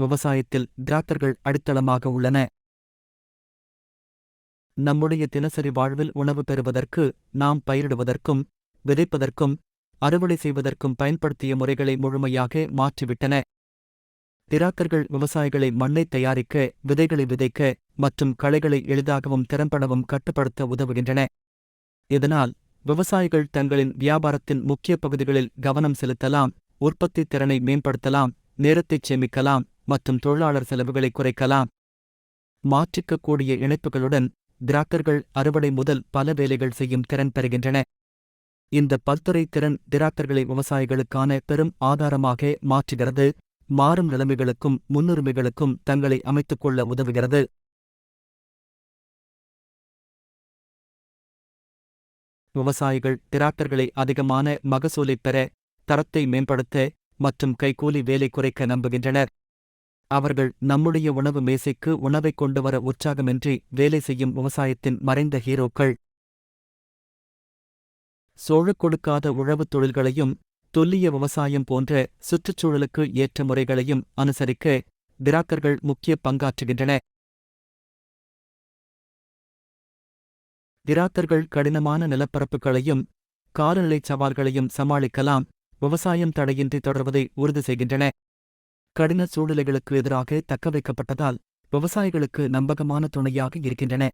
விவசாயத்தில் திராத்தர்கள் அடித்தளமாக உள்ளன. நம்முடைய தினசரி வாழ்வில் உணவு பெறுவதற்கு நாம் பயிரிடுவதற்கும் விதைப்பதற்கும் அறுவடை செய்வதற்கும் பயன்படுத்திய முறைகளை முழுமையாக மாற்றிவிட்டன. திராக்கர்கள் விவசாயிகளை மண்ணை தயாரிக்க விதைகளை விதைக்க மற்றும் களைகளை எளிதாகவும் திறம்படவும் கட்டுப்படுத்த உதவுகின்றன. இதனால் விவசாயிகள் தங்களின் வியாபாரத்தின் முக்கிய பகுதிகளில் கவனம் செலுத்தலாம் உற்பத்தி திறனை மேம்படுத்தலாம் நேரத்தைச் சேமிக்கலாம் மற்றும் தொழிலாளர் செலவுகளை குறைக்கலாம். மாற்றிக்கக்கூடிய இணைப்புகளுடன் திராக்கர்கள் அறுவடை முதல் பல வேலைகள் செய்யும் திறன் பெறுகின்றன. இந்த பல்துறை திறன் திராக்கர்களை விவசாயிகளுக்கான பெரும் ஆதாரமாக மாற்றுகிறது. மாறும் நிலைமைகளுக்கும் முன்னுரிமைகளுக்கும் தங்களை அமைத்துக் கொள்ள உதவுகிறது. விவசாயிகள் டிராக்டர்களை அதிகமான மகசூலைப் பெற தரத்தை மேம்படுத்த மற்றும் கைகூலி வேலை குறைக்க நம்புகின்றனர். அவர்கள் நம்முடைய உணவு மேசைக்கு உணவைக் கொண்டு வர உற்சாகமின்றி வேலை செய்யும் விவசாயத்தின் மறைந்த ஹீரோக்கள். சோழ கொடுக்காத உழவுத் தொழில்களையும் துல்லிய விவசாயம் போன்ற சுற்றுச்சூழலுக்கு ஏற்ற முறைகளையும் அனுசரிக்க டிராக்கர்கள் முக்கிய பங்காற்றுகின்றன. டிராக்கர்கள் கடினமான நிலப்பரப்புகளையும் காலநிலை சவால்களையும் சமாளிக்கலாம் விவசாயம் தடையின்றி தொடர்வதை உறுதி செய்கின்றன. கடின சூழ்நிலைகளுக்கு எதிராக தக்கவைக்கப்பட்டதால் விவசாயிகளுக்கு நம்பகமான துணையாக இருக்கின்றன.